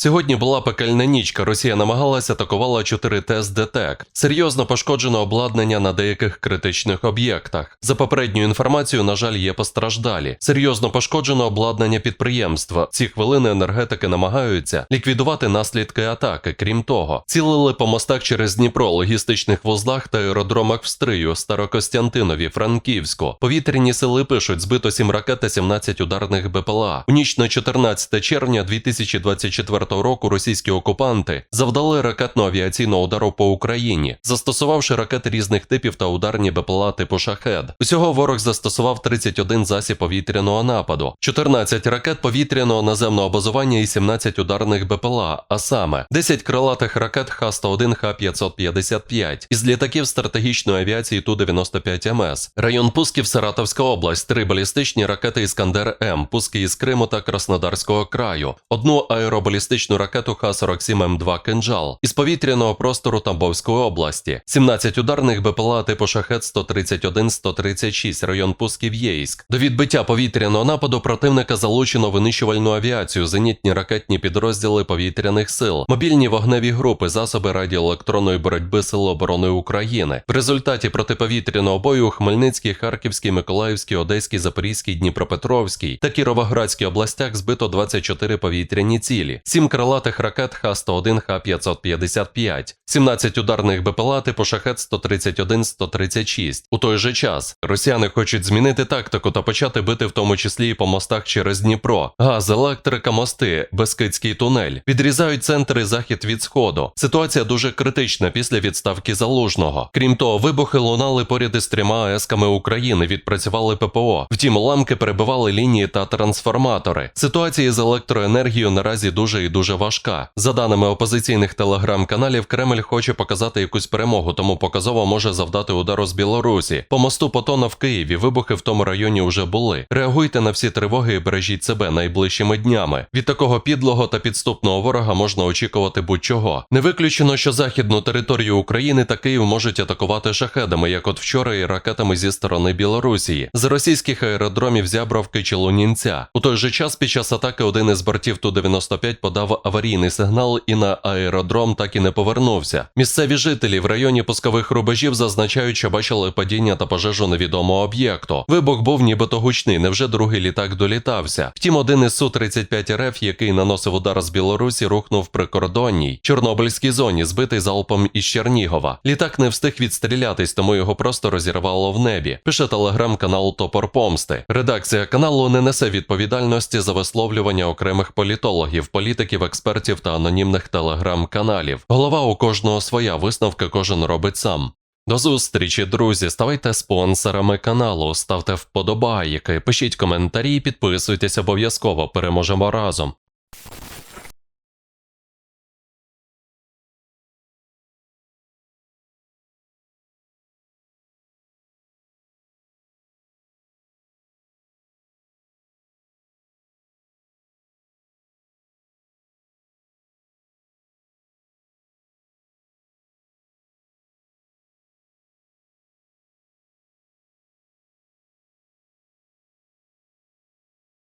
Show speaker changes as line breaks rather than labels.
Сьогодні була пекельна нічка. Росія намагалася атакувала 4 ТЕС ДТЕК. Серйозно пошкоджено обладнання на деяких критичних об'єктах. За попередньою інформацією, на жаль, є постраждалі. Серйозно пошкоджено обладнання підприємства. Ці хвилини енергетики намагаються ліквідувати наслідки атаки. Крім того, цілили по мостах через Дніпро, логістичних вузлах та аеродромах в Стрию, Старокостянтинові, Франківську. Повітряні сили пишуть, збито 7 ракет та 17 ударних БПЛА. У ніч на 14 червня 2024 року російські окупанти завдали ракетно-авіаційного удару по Україні, застосувавши ракети різних типів та ударні БПЛА типу шахед. Усього ворог застосував 31 засіб повітряного нападу, 14 ракет повітряного наземного базування і 17 ударних БПЛА, а саме 10 крилатих ракет Х-101, Х-555 із літаків стратегічної авіації Ту-95 МС, район пусків Саратовська область, три балістичні ракети Іскандер М, пуски із Криму та Краснодарського краю, одну аеробалістичну ракету Х-47М2 «Кинжал» із повітряного простору Тамбовської області, 17 ударних БПЛА типу Шахет 131-136, район пусків Єйськ. До відбиття повітряного нападу противника залучено винищувальну авіацію, зенітні ракетні підрозділи повітряних сил, мобільні вогневі групи, засоби радіоелектронної боротьби Сил оборони України. В результаті протиповітряного бою у Хмельницькій, Харківській, Миколаївській, Одеській, Запорізькій, Дніпропетровській та Кіровоградській областях збито 24 повітряні цілі, 7 крилатих ракет Х-101, Х-555, 17 ударних БПЛА типу Шахет 131-136. У той же час росіяни хочуть змінити тактику та почати бити в тому числі і по мостах через Дніпро. Газ, електрика, мости, Бескидський тунель відрізають центр і захід від сходу. Ситуація дуже критична після відставки залужного. Крім того, вибухи лунали поряд із трьома АЕСками України, відпрацювали ППО. Втім, уламки перебивали лінії та трансформатори. Ситуація з електроенергією наразі дуже і дуже важка. За даними опозиційних телеграм-каналів, Кремль хоче показати якусь перемогу, тому показово може завдати удару з Білорусі. По мосту Потона в Києві вибухи в тому районі вже були. Реагуйте на всі тривоги і бережіть себе найближчими днями. Від такого підлого та підступного ворога можна очікувати будь-чого. Не виключено, що західну територію України та Київ можуть атакувати шахедами, як от вчора, і ракетами зі сторони Білорусії, з російських аеродромів Зябровки чи Лунінця. У той же час під час атаки один із бортів Ту-95 подав аварійний сигнал і на аеродром так і не повернувся. Місцеві жителі в районі пускових рубежів зазначають, що бачили падіння та пожежу невідомого об'єкту. Вибух був нібито гучний, невже другий літак долітався. Втім, один із Су-35 РФ, який наносив удар з Білорусі, рухнув прикордонній Чорнобильській зоні, збитий залпом із Чернігова. Літак не встиг відстрілятись, тому його просто розірвало в небі. Пише телеграм-канал Топор Помсти. Редакція каналу не несе відповідальності за висловлювання окремих політологів, політиків, експертів та анонімних телеграм-каналів. Голова у кожного своя висновки кожен робить сам. До зустрічі, друзі. Ставайте спонсорами каналу, ставте вподобайки, пишіть коментарі, підписуйтесь обов'язково. Переможемо разом.